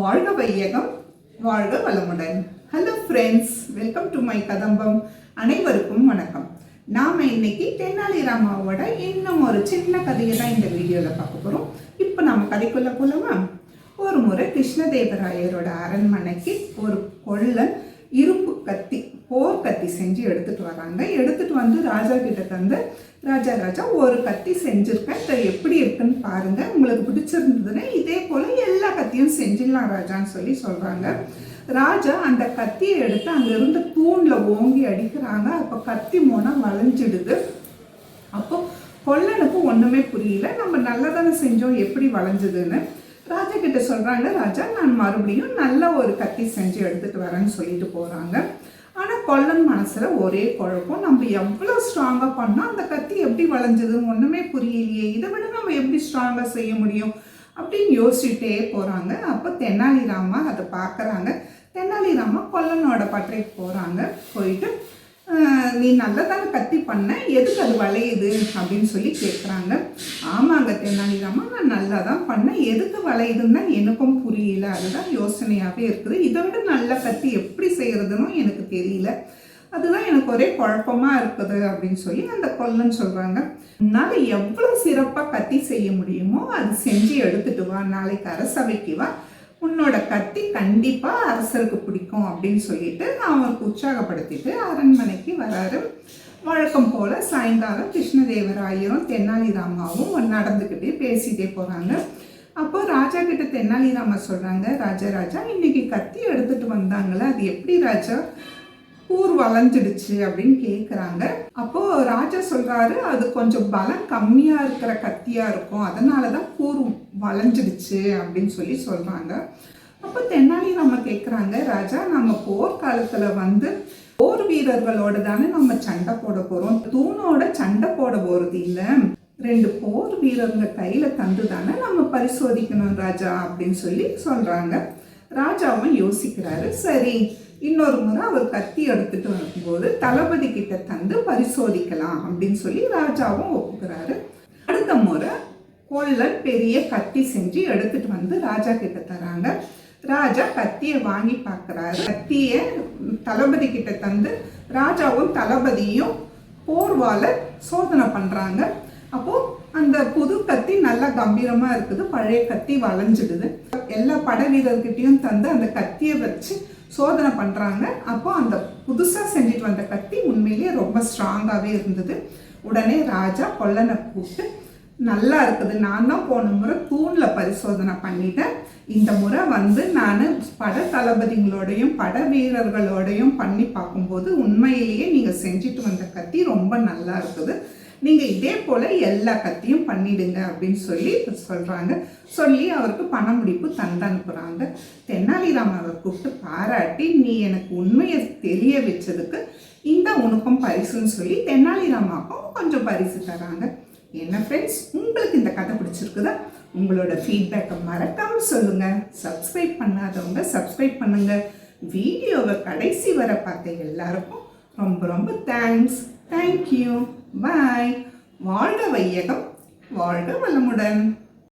வாழ்க வையகம் வாழ்க வளமுடன். Hello friends welcome to my Kadambam அனைவருக்கும் வணக்கம். நாம் இன்னைக்கு தென்னாலிராமாவோட இன்னும் ஒரு சின்ன கதையை தான் இந்த வீடியோவில் பார்க்க போகிறோம் இப்போ நாம் கதைக்குள்ள போலவா ஒரு முறை கிருஷ்ணதேவராயரோட அரண்மனைக்கு ஒரு கொள்ளன் இரும்பு கத்தி போர் கத்தி செஞ்சு எடுத்துட்டு வராங்க. எடுத்துட்டு வந்து ராஜா கிட்ட தந்து ராஜா ராஜா ஒரு கத்தி செஞ்சுருக்கேன். இதை எப்படி இருக்குன்னு பாருங்க. உங்களுக்கு பிடிச்சிருந்ததுன்னா இதே போல எல்லாத்தையும் செஞ்சிடலாம் ராஜான்னு சொல்லி சொல்கிறாங்க ராஜா அந்த கத்தியை எடுத்து அங்கேருந்து தூணில் ஓங்கி அடிக்கிறாங்க. அப்போ கத்தி மோனம் வளைஞ்சிடுது. அப்போ கொல்லனுக்கு ஒன்றுமே புரியல. நம்ம நல்லதானே செஞ்சோம் எப்படி வளைஞ்சதுன்னு. ராஜா கிட்ட சொல்கிறாங்க ராஜா நான் மறுபடியும் நல்ல ஒரு கத்தி செஞ்சு எடுத்துகிட்டு வரேன்னு சொல்லிட்டு போகிறாங்க ஆனால் கொல்லன் மனசில் ஒரே குழப்பம். நம்ம எவ்வளோ ஸ்ட்ராங்காக பண்ணால் அந்த கத்தி எப்படி வளைஞ்சது ஒன்றுமே புரியலையே. இதை விட நம்ம எப்படி ஸ்ட்ராங்காக செய்ய முடியும்? அப்படின்னு யோசிச்சுட்டே போகிறாங்க அப்போ தெனாலிராமா அதை பார்க்குறாங்க. தெனாலிராமா கொல்லனோட பட்டறைக்கு போகிறாங்க போயிட்டு நீ நல்லதான கத்தி பண்ண. எதுக்கு அது வளையுது? அப்படின்னு சொல்லி கேட்குறாங்க ஆமாங்க தெனாலிராமா நான் நல்லா தான் பண்ணேன். எதுக்கு வளையுதுன்னு தான் எனக்கும் புரியல. அதுதான் யோசனையாகவே இருக்குது. இதை விட நல்ல கத்தி எப்படி செய்கிறதுனும் எனக்கு தெரியல. அதுதான் எனக்கு ஒரே குழப்பமாக இருக்குது அப்படின்னு சொல்லி அந்த கொல்லன் சொல்கிறாங்க உன்னால் எவ்வளோ சிறப்பாக கத்தி செய்ய முடியுமோ அது செஞ்சு எடுத்துட்டு வா. நாளைக்கு அரசவைக்கு வா. உன்னோட கத்தி கண்டிப்பாக அரசருக்கு பிடிக்கும் அப்படின்னு சொல்லிட்டு அவருக்கு உற்சாகப்படுத்திட்டு அரண்மனைக்கு வராரு. வழக்கம் போல் சாயங்காலம் கிருஷ்ணதேவராயரும் தென்னாலிராமாவும் நடந்துக்கிட்டே பேசிகிட்டே போகிறாங்க அப்போ ராஜா கிட்ட தென்னாலிராமா சொல்கிறாங்க ராஜா ராஜா இன்னைக்கு கத்தி எடுத்துட்டு வந்தாங்களே அது எப்படி ராஜா? கூர் வளைஞ்சிடுச்சு அப்படின்னு கேட்குறாங்க அப்போ ராஜா சொல்றாரு அது கொஞ்சம் பலம் கம்மியாக இருக்கிற கத்தியா இருக்கும். அதனால தான் கூர் வளைஞ்சிடுச்சு அப்படின்னு சொல்லி சொல்றாங்க. அப்போ தென்னாலிராம கேட்குறாங்க ராஜா நம்ம போர்க்காலத்தில் வந்து போர் வீரர்களோட தானே நம்ம சண்டை போட போகிறோம் தூணோட சண்டை போட போகிறது இல்லை. ரெண்டு போர் வீரருங்க கையில் தந்து தானே நம்ம பரிசோதிக்கணும் ராஜா அப்படின்னு சொல்லி சொல்கிறாங்க ராஜாவும் யோசிக்கிறாரு சரி இன்னொரு முறை அவர் கத்தி எடுத்துட்டு வரும்போது தளபதி கிட்ட தந்து பரிசோதிக்கலாம் அப்படின்னு சொல்லி ராஜாவும் ஒப்புக்கிறாரு. அடுத்த முறை கொள்ளன் பெரிய கத்தி செஞ்சு எடுத்துட்டு வந்து ராஜா கிட்ட தராங்க. ராஜா கத்தியை வாங்கி பார்க்குறாரு. கத்தியை தளபதி கிட்ட தந்து ராஜாவும் தளபதியும் போர்வால சோதனை பண்ணுறாங்க அப்போது அந்த புது கத்தி நல்லா கம்பீரமாக இருக்குது பழைய கத்தி வளைஞ்சிடுது. எல்லா படவீரர்கிட்டேயும் தந்து அந்த கத்தியை வச்சு சோதனை பண்ணுறாங்க அப்போ அந்த புதுசாக செஞ்சுட்டு வந்த கத்தி உண்மையிலேயே ரொம்ப ஸ்ட்ராங்காகவே இருந்தது. உடனே ராஜா கொல்லனை கூப்பிட்டு நல்லா இருக்குது. நான் தான் போன முறை தூணில் பரிசோதனை பண்ணிட்டேன். இந்த முறை வந்து நான் பட தளபதிகளோடையும் பட வீரர்களோடையும் பண்ணி பார்க்கும்போது உண்மையிலேயே நீங்கள் செஞ்சுட்டு வந்த கத்தி ரொம்ப நல்லா இருக்குது. நீங்கள் இதே போல் எல்லா கத்தியும் பண்ணிடுங்க அப்படின்னு சொல்லி சொல்கிறாங்க சொல்லி அவருக்கு பண முடிப்பு தந்து அனுப்புகிறாங்க தென்னாலிராமன் அவர் கூப்பிட்டு பாராட்டி நீ எனக்கு உண்மையை தெரிய வச்சதுக்கு இந்த உனக்கும் பரிசுன்னு சொல்லி தென்னாலிராமாவுக்கும் கொஞ்சம் பரிசு தராங்க. என்ன ஃப்ரெண்ட்ஸ் உங்களுக்கு இந்த கதை பிடிச்சிருக்குதா? உங்களோட ஃபீட்பேக்கை மறக்காமல் சொல்லுங்கள் சப்ஸ்கிரைப் பண்ணாதவங்க சப்ஸ்கிரைப் பண்ணுங்கள் வீடியோவை கடைசி வர பார்த்த எல்லாருக்கும் ரொம்ப ரொம்ப தேங்க்ஸ் தேங்க்யூ பாய். வாழ்க வையகம் வாழ்க வளமுடன்.